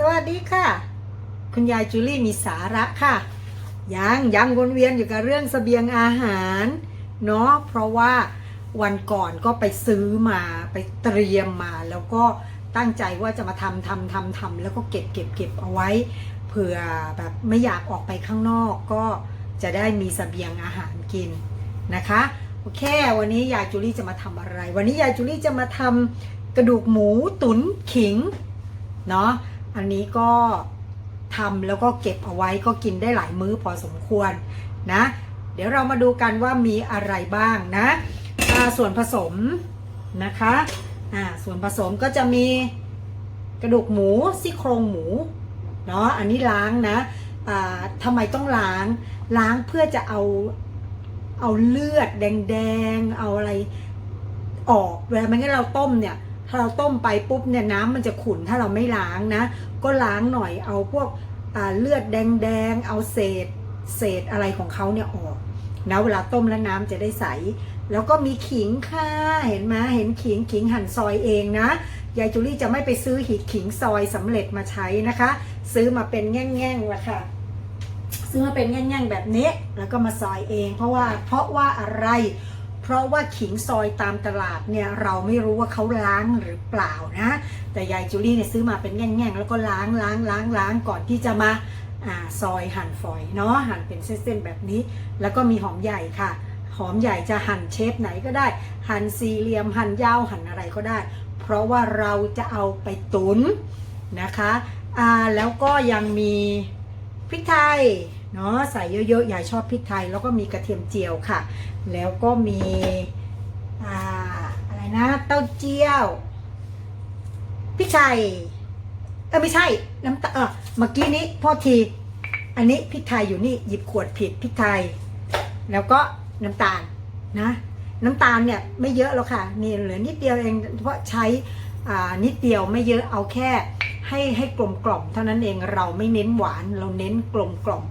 สวัสดีค่ะ คุณยายจูลี่มีสาระค่ะ ยังยังวนเวียนอยู่กับเรื่องสเสบียงอาหารเนาะเพราะว่าวันก่อนก็ไปซื้อมาไปเตรียมมา แล้วก็ตั้งใจว่าจะมาทำทำทำทำแล้วก็เก็บเก็บเก็บเอาไว้ เผื่อแบบไม่อยากออกไปข้างนอกก็จะได้มีสเสบียงอาหารกินนะคะโอเค วันนี้ยายจูลี่จะมาทำอะไร วันนี้ยายจูลี่จะมาทำกระดูกหมูตุ๋นขิงเนาะ อันนี้ก็ทำแล้วก็เก็บเอาไว้ก็กินได้หลายมื้อพอสมควรนะ เดี๋ยวเรามาดูกันว่ามีอะไรบ้างนะส่วนผสมนะคะอ่าส่วนผสมก็จะมีกระดูกหมูซี่โครงหมูเนาะอันนี้ล้างนะอ่าทำไมต้องล้าง ล้างเพื่อจะเอาเอาเลือดแดงๆ เอาอะไรออกเวลาไม่งั้นเราต้มเนี่ย ถ้าเราต้มไปปุ๊บเนี่ยน้ำมันจะขุ่นถ้าเราไม่ล้างนะ ก็ล้างหน่อยเอาพวกเลือดแดงๆ เอาเศษ เศษอะไรของเขาเนี่ยออกนะเวลาต้มแล้วน้ำจะได้ใส แล้วก็มีขิงค่ะเห็นไหมเห็นขิงขิงหั่นซอยเองนะยายจูลี่จะไม่ไปซื้อหีขิงซอยสำเร็จมาใช้นะคะ ซื้อมาเป็นแง่งๆละค่ะซื้อมาเป็นแง่งๆแบบนี้แล้วก็มาซอยเอง เพราะว่าเพราะว่าอะไร เพราะว่าขิงซอยตามตลาดเนี่ยเราไม่รู้ว่าเขาล้างหรือเปล่านะ แต่ยายจูลี่เนี่ยซื้อมาเป็นแง่งๆแล้วก็ล้างล้างล้างล้างก่อนที่จะมาอ่าซอยหั่นฝอยเนาะหั่นเป็นเส้นๆแบบนี้ แล้วก็มีหอมใหญ่ค่ะ หอมใหญ่จะหั่นเชฟไหนก็ได้ หั่นสี่เหลี่ยมหั่นยาวหั่นอะไรก็ได้ เพราะว่าเราจะเอาไปตุนนะคะอ่าแล้วก็ยังมีพริกไทย เนาะใส่เยอะๆยายชอบพริกไทย แล้วก็มีกระเทียมเจียวค่ะ แล้วก็มีอ่าอะไรนะเต้าเจี้ยวพริกไทยเออไม่ใช่น้ำตาเออเมื่อกี้นี้โทษที อันนี้พริกไทยอยู่นี่หยิบขวดผิดพริกไทย แล้วก็น้ำตาลนะ น้ำตาลเนี่ยไม่เยอะหรอกค่ะนี่เหลือนิดเดียวเองเพราะใช้อ่านิดเดียวไม่เยอะเอาแค่ ให้ให้กลมกล่อมเท่านั้นเองเราไม่เน้นหวานเราเน้นกลมกล่อม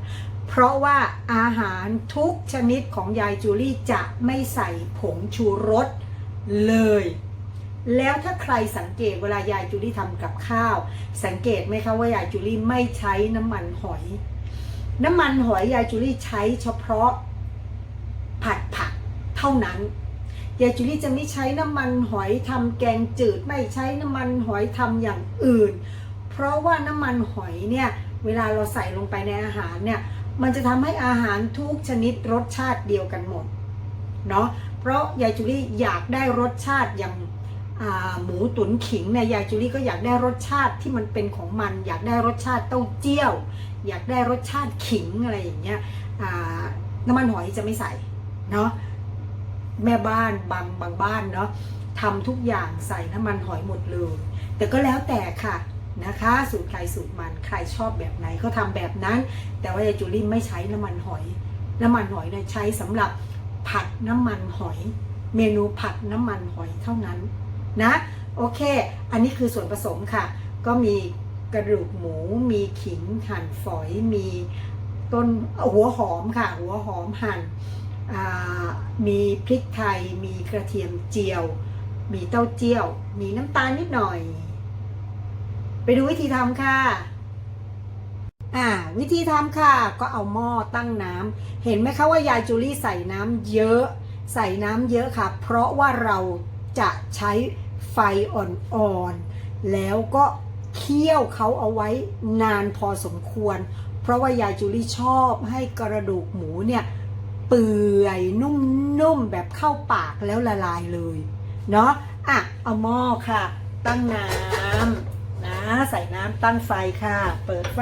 เพราะว่าอาหารทุกชนิดของยายจูลี่จะไม่ใส่ผงชูรสเลย แล้วถ้าใครสังเกตเวลายายจูลี่ทำกับข้าว สังเกตไหมคะว่ายายจูลี่ไม่ใช้น้ำมันหอย น้ำมันหอยยายจูลี่ใช้เฉพาะผัดผักเท่านั้นยายจูลี่จะไม่ใช้น้ำมันหอยทำแกงจืดไม่ใช้น้ำมันหอยทำอย่างอื่น เพราะว่าน้ำมันหอยเนี่ยเวลาเราใส่ลงไปในอาหารเนี่ยมันจะทำให้อาหารทุกชนิดรสชาติเดียวกันหมดเนาะเพราะยายจูลี่อยากได้รสชาติอย่างาหมูตุ๋นขิงเนี่ยยายจูลี่ก็อยากได้รสชาติที่มันเป็นของมัน อยากได้รสชาติเต้าเจี้ยว อยากได้รสชาติขิงอะไรอย่างเงี้ยน้ำมันหอยจะไม่ใส่เนาะแม่บ้านบางบางบ้านเนาะทำทุกอย่างใส่น้ำมันหอยหมดเลย แต่ก็แล้วแต่ค่ะ นะคะ สูตรใครสูตรมันใครชอบแบบไหนเขาทำแบบนั้น แต่ว่ายายจูลี่ไม่ใช้น้ำมันหอย น้ำมันหอยเนี่ยใช้สำหรับผัดน้ำมันหอย เมนูผัดน้ำมันหอยเท่านั้นนะโอเค อันนี้คือส่วนผสมค่ะ ก็มีกระดูกหมูมีขิงหั่นฝอยมีต้นหัวหอมค่ะ หัวหอมหั่นมีพริกไทย มีกระเทียมเจียว มีเต้าเจี้ยว มีน้ำตาลนิดหน่อย ไปดูวิธีทำค่ะ อ่า วิธีทำค่ะ ก็เอาหม้อตั้งน้ำเห็นไหมคะว่ายายจูลี่ใส่น้ำเยอะ ใส่น้ำเยอะค่ะ เพราะว่าเราจะใช้ไฟอ่อนๆ แล้วก็เคี่ยวเขาเอาไว้นานพอสมควร เพราะว่ายายจูลี่ชอบให้กระดูกหมูเนี่ย เปื่อยนุ่มๆ แบบเข้าปากแล้วละลายเลย เนาะอะ เอาหม้อค่ะ ตั้งน้ำ ใส่น้ำตั้งไฟค่ะ เปิดไฟ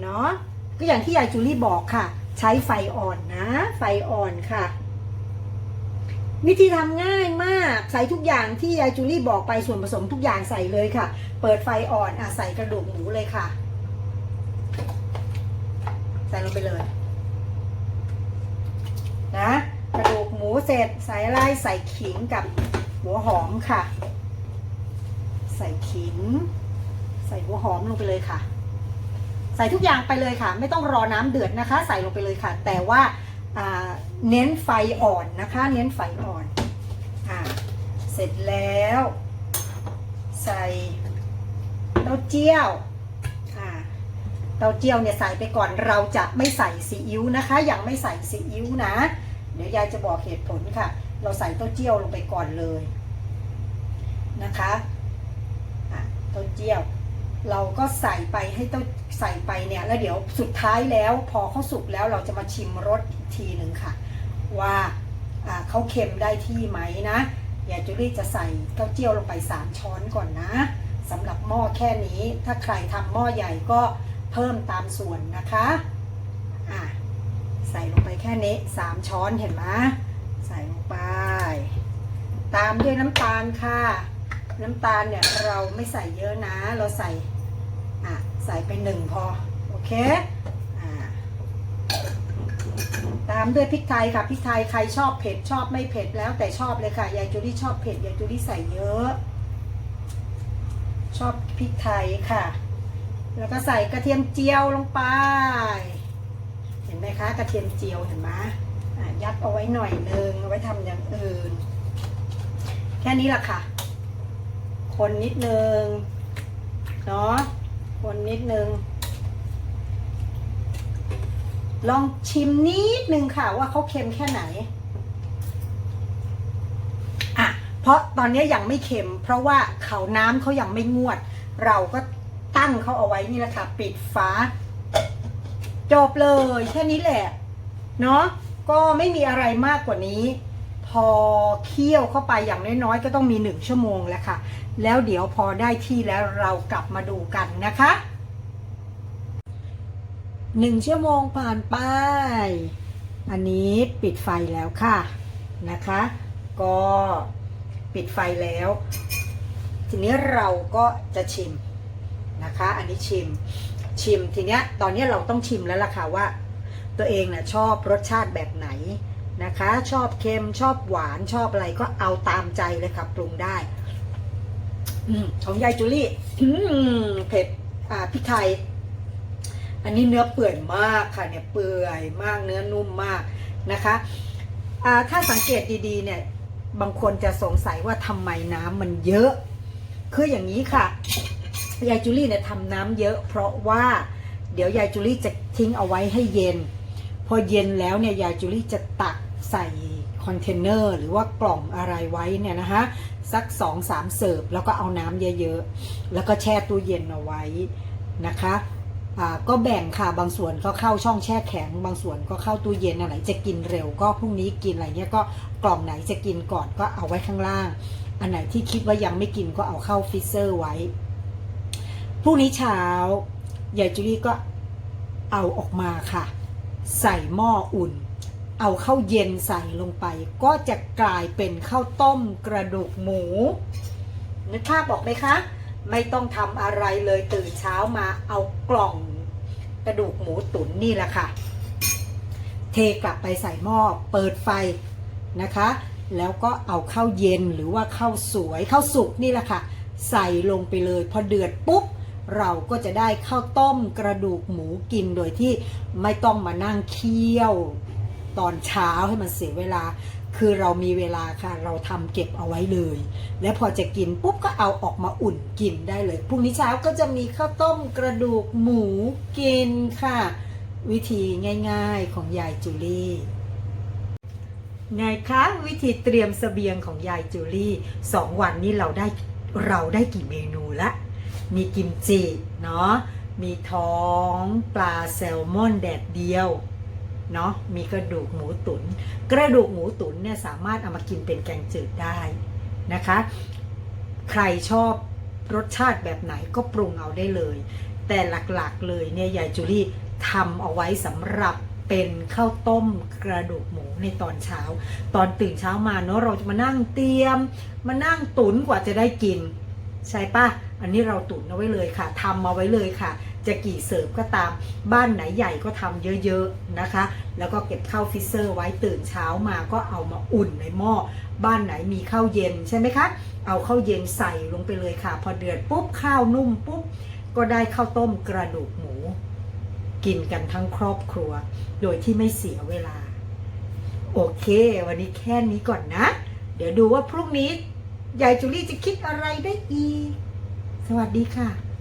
เนาะก็อย่างที่ยายจูลี่บอกค่ะ ใช้ไฟอ่อนนะ ไฟอ่อนค่ะ วิธีทำง่ายมากใส่ทุกอย่างที่ยายจูลี่บอกไปส่วนผสมทุกอย่างใส่เลยค่ะ เปิดไฟอ่อนอะใส่กระดูกหมูเลยค่ะ ใส่ลงไปเลย นะกระดูกหมูเสร็จใส่อะไรใส่ขิงกับหัวหอมค่ะ ใส่ขิง ใส่หัวหอมลงไปเลยค่ะ ใส่ทุกอย่างไปเลยค่ะ ไม่ต้องรอน้ำเดือดนะคะ ใส่ลงไปเลยค่ะ แต่ว่าเน้นไฟอ่อนนะคะ เน้นไฟอ่อนอ่าเสร็จแล้ว ใส่เต้าเจี้ยวอ่าเต้าเจี้ยวเนี่ยใส่ไปก่อนเราจะไม่ใส่ซีอิ๊วนะคะ ยังไม่ใส่ซีอิ๊วนะ เดี๋ยวยายจะบอกเหตุผลค่ะ เราใส่เต้าเจี้ยวลงไปก่อนเลยนะคะ เต้าเจี้ยว เราก็ใส่ไปให้เต้าใส่ไปเนี่ยแล้วเดี๋ยวสุดท้ายแล้วพอเขาสุกแล้วเราจะมาชิมรสอีกทีหนึ่งค่ะ ว่าเขาเค็มได้ที่ไหมนะยายจุลี่จะใส่เต้าเจี้ยวลงไป 3 ช้อนก่อนนะสำหรับหม้อแค่นี้ถ้าใครทำหม้อใหญ่ก็เพิ่มตามส่วนนะคะอะใส่ลงไปแค่นี้ 3 ช้อนเห็นไหมใส่ลงไป ตามด้วยน้ำตาลค่ะ น้ำตาลเนี่ยเราไม่ใส่เยอะนะ เราใส่อะใส่ไปหนึ่งพอ โอเคอ่าตามด้วยพริกไทยค่ะพริกไทยใครชอบเผ็ดชอบไม่เผ็ดแล้วแต่ชอบเลยค่ะยายจูดี้ชอบเผ็ดยายจูดี้ใส่เยอะ ชอบพริกไทยค่ะ แล้วก็ใส่กระเทียมเจียวลงไป เห็นไหมคะกระเทียมเจียวเห็นไหมยัดเอาไว้หน่อยนึงเอาไว้ทำอย่างอื่น แค่นี้แหละค่ะ คนนิดนึง เนาะ คนนิดนึง ลองชิมนิดนึงค่ะว่าเขาเค็มแค่ไหน อะ เพราะตอนนี้ยังไม่เค็ม เพราะว่าเขาน้ำเขายังไม่งวด เราก็ตั้งเขาเอาไว้นี่แหละค่ะ ปิดฝาจบเลยแค่นี้แหละ เนาะ ก็ไม่มีอะไรมากกว่านี้ พอเคี่ยวเข้าไปอย่างน้อยๆก็ต้องมีหนึ่งชั่วโมงแล้วค่ะ แล้วเดี๋ยวพอได้ที่แล้วเรากลับมาดูกันนะคะหนึ่งชั่วโมงผ่านไป อันนี้ปิดไฟแล้วค่ะนะคะ ก็ปิดไฟแล้ว ทีนี้เราก็จะชิมนะคะ อันนี้ชิมชิมทีเนี้ยตอนนี้เราต้องชิมแล้วล่ะค่ะว่า ตัวเองน่ะชอบรสชาติแบบไหน นะคะ ชอบเค็มชอบหวานชอบอะไรก็เอาตามใจเลยค่ะปรุงได้ของยายจูลี่เผ็ดอ่าพริกไทย อันนี้เนื้อเปื่อยมากค่ะเนี่ยเปื่อยมากเนื้อนุ่มมากนะคะอ่าถ้าสังเกตดีๆเนี่ย บางคนจะสงสัยว่าทำไมน้ำมันเยอะ คืออย่างนี้ค่ะยายจูลี่เนี่ยทำน้ำเยอะ เพราะว่าเดี๋ยวยายจูลี่จะทิ้งเอาไว้ให้เย็น พอเย็นแล้วเนี่ยยายจูลี่จะตัก ใส่คอนเทนเนอร์หรือว่ากล่องอะไรไว้เนี่ยนะคะสักสองสามเสิร์ฟแล้วก็เอาน้ำเยอะๆ แล้วก็แช่ตู้เย็นเอาไว้นะคะก็แบ่งค่ะบางส่วนก็เข้าช่องแช่แข็ง บางส่วนก็เข้าตู้เย็นอันไหนจะกินเร็ว ก็พรุ่งนี้กินอะไรเงี้ยก็กล่องไหนจะกินก่อนก็เอาไว้ข้างล่าง อันไหนที่คิดว่ายังไม่กินก็เอาเข้าฟรีเซอร์ไว้พรุ่งนี้เช้ายายจูลี่ก็เอาออกมาค่ะ ใส่หม้ออุ่น เอาเข้าวเย็นใส่ลงไป ก็จะกลายเป็นข้าวต้มกระดูกหมูนึกภาพออกไหมคะ ไม่ต้องทำอะไรเลยตื่นเช้ามาเอากล่องกระดูกหมูตุ๋นนี่แหละค่ะ เทกลับไปใส่หม้อเปิดไฟนะคะ แล้วก็เอาข้าวเย็นหรือว่าข้าวสวยข้าวสุกนี่แหละค่ะ ใส่ลงไปเลยพอเดือดปุ๊บเราก็จะได้ข้าวต้มกระดูกหมูกินโดยที่ไม่ต้องมานั่งเคี่ยว ตอนเช้าให้มันเสียเวลา คือเรามีเวลาค่ะ เราทำเก็บเอาไว้เลย แล้วพอจะกินปุ๊บก็เอาออกมาอุ่นกินได้เลยพรุ่งนี้เช้าก็จะมีข้าวต้มกระดูกหมูกินค่ะ วิธีง่าย ๆของยายจูลี่ไงคะวิธีเตรียมเสบียงของยายจูลี่สองวันนี้เราได้เราได้กี่เมนูละ มีกิมจิเนาะมีท้องปลาแซลมอนแดดเดียว เนาะมีกระดูกหมูตุน๋นกระดูกหมูตุ๋นเนี่ยสามารถเอามากินเป็นแกงจืดได้นะคะ ใครชอบรสชาติแบบไหนก็ปรุงเอาได้เลย แต่หลักๆเลยเนี่ยยายจูลี่ทำเอาไว้สำหรับเป็นข้าวต้มกระดูกหมูในตอนเช้า ตอนตื่นเช้ามาเนาะเราจะมานั่งเตรียม มานั่งตุ๋นกว่าจะได้กิน ใช่ปะอันนี้เราตุ๋นเอาไว้เลยค่ะทำมาไว้เลยค่ะ จะกี่เสิร์ฟก็ตามบ้านไหนใหญ่ก็ทำเยอะๆนะคะ แล้วก็เก็บข้าวฟรีเซอร์ไว้ตื่นเช้ามาก็เอามาอุ่นในหม้อ บ้านไหนมีข้าวเย็นใช่ไหมคะ เอาข้าวเย็นใส่ลงไปเลยค่ะ พอเดือดปุ๊บข้าวนุ่มปุ๊บก็ได้ข้าวต้มกระดูกหมู กินกันทั้งครอบครัว โดยที่ไม่เสียเวลา โอเค วันนี้แค่นี้ก่อนนะ เดี๋ยวดูว่าพรุ่งนี้ยายจูลี่จะคิดอะไรได้อีก สวัสดีค่ะ